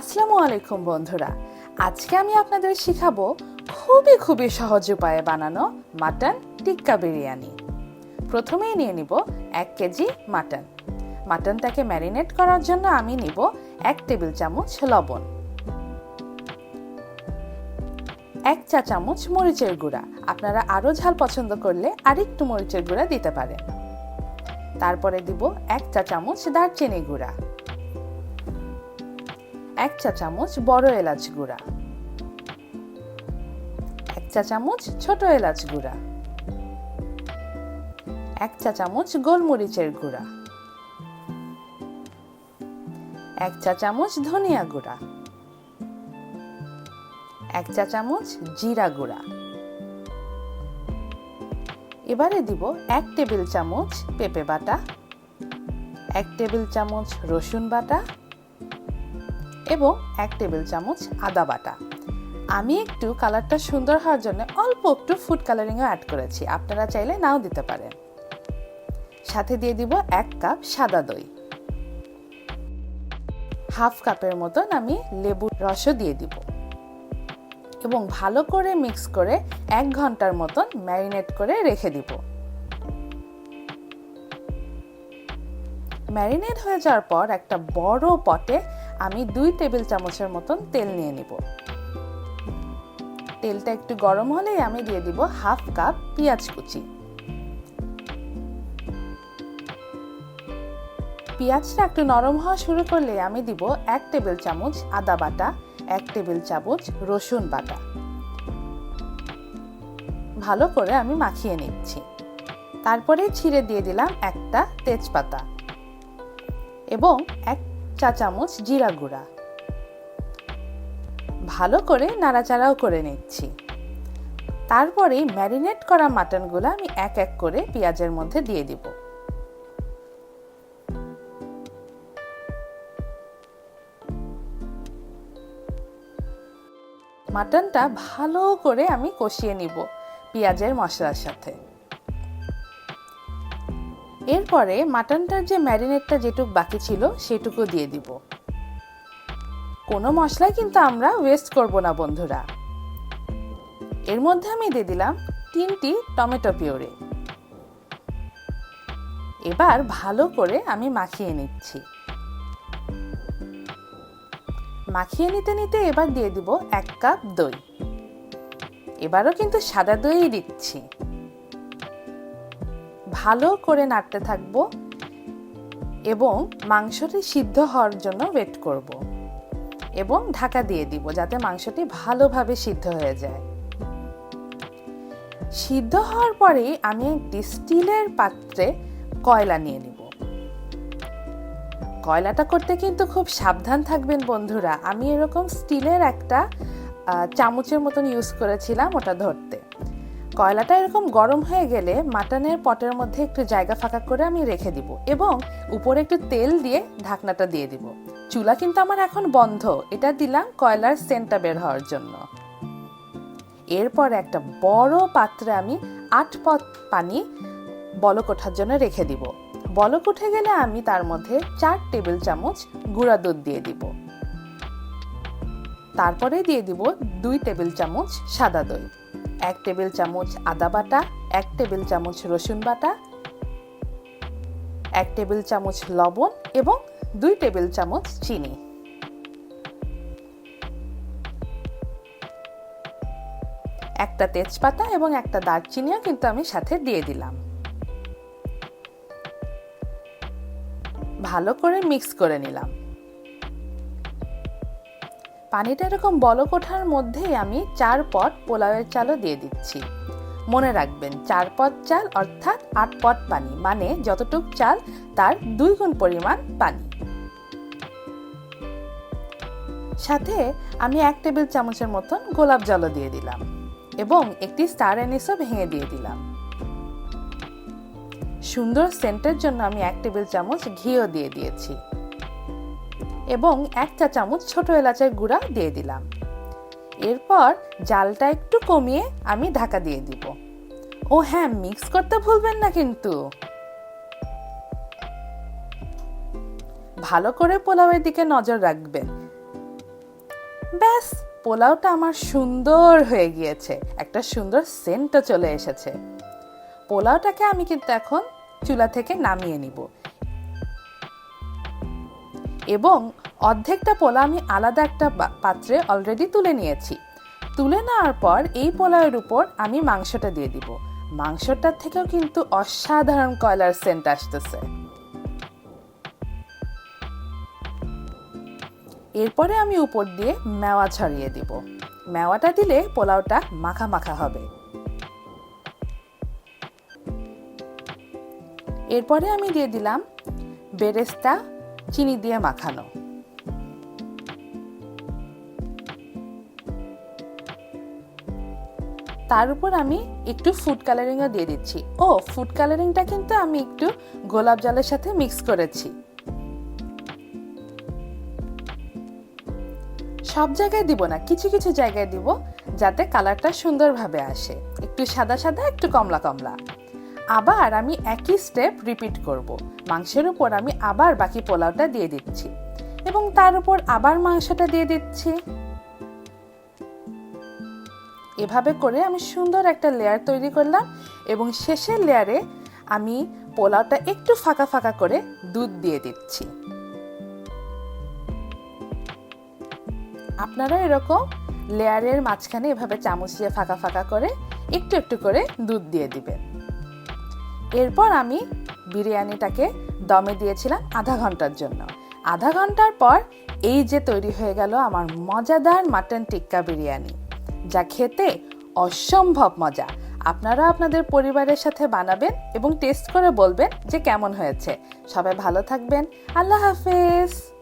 আসসালামু আলাইকুম বন্ধুরা। আজকে আমি আপনাদের শিখাবো খুবই খুবই সহজ উপায়ে বানানো মাটন টিক্কা বিরিয়ানি। প্রথমেই নিয়ে নিব এক কেজি মাটন। মাটনটাকে ম্যারিনেট করার জন্য আমি নিব এক টেবিল চামচ লবণ। এক চা চামচ মরিচের গুঁড়া। আপনারা আরও ঝাল পছন্দ করলে আরেকটু মরিচের গুঁড়া দিতে পারেন। তারপরে দিব এক চা চামচ দারচিনি গুঁড়া। এক চা চামচ বড় এলাচ গুঁড়া। এক চা চামচ ছোট এলাচ গুঁড়া। এক চা চামচ গোলমরিচের গুঁড়া। এক চা চামচ ধনিয়া গুঁড়া। এক চা চামচ জিরা গুঁড়া। এবারে দিব এক টেবিল চামচ পেঁপে বাটা, এক টেবিল চামচ রসুন বাটা এবং এক টেবিল চামচ আদা বাটা। আমি একটু কালারটা সুন্দর হওয়ার জন্য অল্প একটু ফুড কালারিংও অ্যাড করেছি। আপনারা চাইলে নাও দিতে পারেন। সাথে দিয়ে দিব এক কাপ সাদা দই। হাফ কাপের মতন আমি লেবুর রসও দিয়ে দিব। এবং ভালো করে মিক্স করে এক ঘণ্টার মতন ম্যারিনেট করে রেখে দিব। ম্যারিনেট হয়ে যাওয়ার পর একটা বড় পটে আমি দুই টেবিল চামচের মতন তেল নিয়ে নিব। তেলটা একটু গরম হলেই আমি দিয়ে দিব হাফ কাপ পেঁয়াজ কুচি। পেঁয়াজটা একটু নরম হওয়া শুরু করলে আমি দিব এক টেবিল চামচ আদা বাটা, এক টেবিল চামচ রসুন বাটা। ভালো করে আমি মাখিয়ে নিচ্ছি। তারপরে ছিঁড়ে দিয়ে দিলাম একটা তেজপাতা। এবং এক চা চামচ জিরা গুঁড়া। ভালো করে নাড়াচাড়াও করে নিচ্ছি। তারপরে ম্যারিনেট করা মাটনগুলো আমি এক এক করে পেঁয়াজের মধ্যে দিয়ে দিব। মাটনটা ভালো করে আমি কষিয়ে নিব পেঁয়াজের মশলার সাথে। এরপরে মাটনটার যে ম্যারিনেটটা যেটুক বাকি ছিল, সেটুকু দিয়ে দিব। কোনো মশলাই কিন্তু আমরা ওয়েস্ট করব না, বন্ধুরা। এর মধ্যে আমি দিয়ে দিলাম তিনটি টমেটো পিওরে এবার ভালো করে আমি মাখিয়ে নিচ্ছি। মাখিয়ে নিতে নিতে এবার দিয়ে দিব এক কাপ দই। এবারও কিন্তু সাদা দই দিচ্ছি। ভালো করে নাড়তে থাকব এবং মাংসটি সিদ্ধ হওয়ার জন্য ওয়েট করব এবং ঢাকা দিয়ে দিব যাতে মাংসটি ভালোভাবে সিদ্ধ হয়ে যায়। সিদ্ধ হওয়ার পরেই আমি একটি স্টিলের পাত্রে কয়লা নিয়ে নিব। কয়লাটা করতে কিন্তু খুব সাবধান থাকবেন বন্ধুরা। আমি এরকম স্টিলের একটা চামচের মতন ইউজ করেছিলাম ওটা ধরতে। কয়লাটা এরকম গরম হয়ে গেলে মাটনের পটের মধ্যে একটু জায়গা ফাঁকা করে আমি রেখে দিব এবং উপরে একটু তেল দিয়ে ঢাকনাটা দিয়ে দিব। চুলা কিন্তু আমার এখন বন্ধ। এটা দিলাম কয়লার সেন্টটা বের হওয়ার জন্য। এরপর একটা বড় পাত্রে আমি আট পথ পানি বলক ওঠার জন্য রেখে দিব। বলক উঠে গেলে আমি তার মধ্যে চার টেবিল চামচ গুঁড়া দুধ দিয়ে দিব। তারপরে দিয়ে দিব দুই টেবিল চামচ সাদা দই। এক টেবিল চামচ আদা বাটা, এক টেবিল চামচ রসুন বাটা, এক টেবিল চামচ লবণ এবং দুই টেবিল চামচ চিনি। একটা তেজপাতা এবং একটা দারচিনিও কিন্তু আমি সাথে দিয়ে দিলাম। ভালো করে মিক্স করে নিলাম। পানিটা এরকম বলক ওঠার মধ্যেই আমি চার পট পোলাওয়ের চালও দিয়ে দিচ্ছি। মনে রাখবেন, চার পট চাল অর্থাৎ আট পট পানি মানে যতটুক চাল তার দুই গুণ পরিমাণ পানি। সাথে আমি এক টেবিল চামচের মতন গোলাপ জলও দিয়ে দিলাম এবং একটি স্টার এনিসও ভেঙে দিয়ে দিলাম। সুন্দর সেন্টের জন্য আমি এক টেবিল চামচ ঘিও দিয়ে দিয়েছি। এবং এক চা চামচ ছোট এলাচের গুঁড়া দিয়ে দিলাম। এরপর জালটা একটু কমিয়ে আমি ঢাকা দিয়ে দিব। ও হ্যাঁ মিক্স করতে ভুলবেন না কিন্তু। ভালো করে পোলাওয়ের দিকে নজর রাখবেন। ব্যাস, পোলাওটা আমার সুন্দর হয়ে গিয়েছে। একটা সুন্দর সেন্টও চলে এসেছে। পোলাওটাকে আমি কিন্তু এখন চুলা থেকে নামিয়ে নিব। এবং অর্ধেকটা পোলা আমি আলাদা একটা পাত্রে অলরেডি তুলে নিয়েছি। তুলে নেওয়ার পর এই পোলাওয়ের উপর আমি মাংসটা দিয়ে দিব। মাংসটার থেকেও কিন্তু অসাধারণ কয়লার সেন্ট আসতেছে। এরপরে আমি উপর দিয়ে মেওয়া ছড়িয়ে দিব। মেওয়াটা দিলে পোলাওটা মাখা মাখা হবে। এরপরে আমি দিয়ে দিলাম বেরেস্তা চিনি দিয়ে মাখানো। তার উপর আমি একটু ফুড কালারিংও দিয়ে দিচ্ছি। ও ফুড কালারিংটা কিন্তু আমি একটু গোলাপ জলের সাথে মিক্স করেছি। সব জায়গায় দিব না, কিছু কিছু জায়গায় দিব, যাতে কালারটা সুন্দরভাবে আসে। একটু সাদা সাদা, একটু কমলা কমলা। আবার আমি একই স্টেপ রিপিট করব। মাংসের উপর আমি আবার বাকি পোলাওটা দিয়ে দিচ্ছি। এবং তার উপর আবার মাংসটা দিয়ে দিচ্ছি। এভাবে করে আমি সুন্দর একটা লেয়ার তৈরি করলাম এবং শেষের লেয়ারে আমি পোলাওটা একটু ফাঁকা ফাঁকা করে দুধ দিয়ে দিচ্ছি। আপনারা এরকম লেয়ারের মাঝখানে এভাবে চামচ দিয়ে ফাঁকা ফাঁকা করে একটু একটু করে দুধ দিয়ে দিবেন। এরপর আমি বিরিয়ানিটাকে দমে দিয়েছিলাম আধা ঘণ্টার জন্য। আধা ঘণ্টার পর এই যে তৈরি হয়ে গেল আমার মজাদার মাটন টিক্কা বিরিয়ানি, যা খেতে অসম্ভব মজা। আপনারা আপনাদের পরিবারের সাথে বানাবেন এবং টেস্ট করে বলবেন যে কেমন হয়েছে। সবাই ভালো থাকবেন। আল্লাহ হাফেজ।